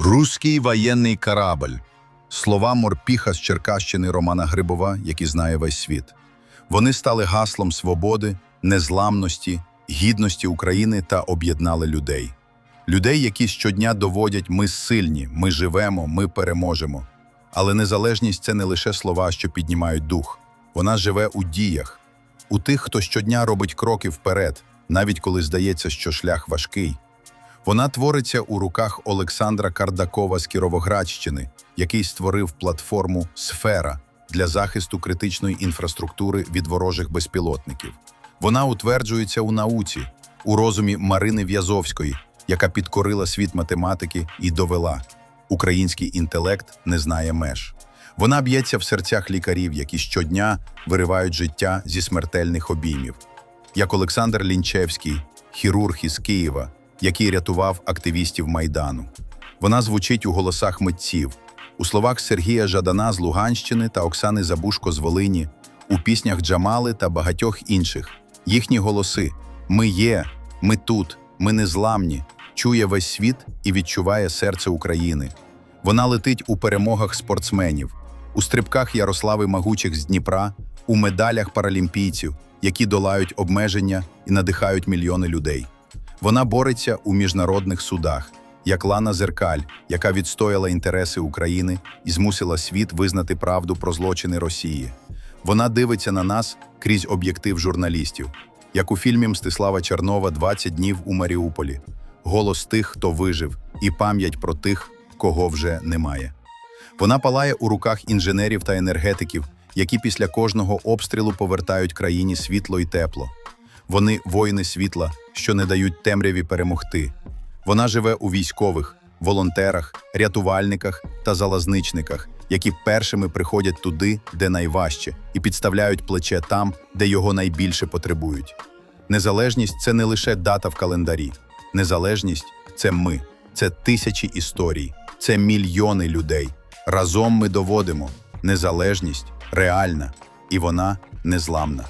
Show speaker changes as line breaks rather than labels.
Руський воєнний корабль. Слова морпіха з Черкащини Романа Грибова, який знає весь світ. Вони стали гаслом свободи, незламності, гідності України та об'єднали людей. Людей, які щодня доводять ми сильні, ми живемо, ми переможемо. Але незалежність це не лише слова, що піднімають дух. Вона живе у діях, у тих, хто щодня робить кроки вперед, навіть коли здається, що шлях важкий. Вона твориться у руках Олександра Кардакова з Кіровоградщини, який створив платформу Сфера для захисту критичної інфраструктури від ворожих безпілотників. Вона утверджується у науці, у розумі Марини В'язовської, яка підкорила світ математики і довела: український інтелект не знає меж. Вона б'ється в серцях лікарів, які щодня виривають життя зі смертельних обіймів як Олександр Лінчевський, хірург із Києва, який рятував активістів Майдану. Вона звучить у голосах митців, у словах Сергія Жадана з Луганщини та Оксани Забушко з Волині, у піснях Джамали та багатьох інших. Їхні голоси Ми є, ми тут, ми незламні, чує весь світ і відчуває серце України. Вона летить у перемогах спортсменів, у стрибках Ярослави Магучих з Дніпра, у медалях паралімпійців, які долають обмеження і надихають мільйони людей. Вона бореться у міжнародних судах, як Лана Зеркаль, яка відстояла інтереси України і змусила світ визнати правду про злочини Росії. Вона дивиться на нас крізь об'єктив журналістів, як у фільмі Мстислава Чернова «20 днів у Маріуполі, голос тих, хто вижив, і пам'ять про тих, кого вже немає. Вона палає у руках інженерів та енергетиків, які після кожного обстрілу повертають країні світло і тепло. Вони воїни світла, що не дають темряві перемогти. Вона живе у військових, волонтерах, рятувальниках та залазничниках, які першими приходять туди, де найважче, і підставляють плече там, де його найбільше потребують. Незалежність це не лише дата в календарі. Незалежність це ми, це тисячі історій, це мільйони людей. Разом ми доводимо, незалежність реальна і вона незламна.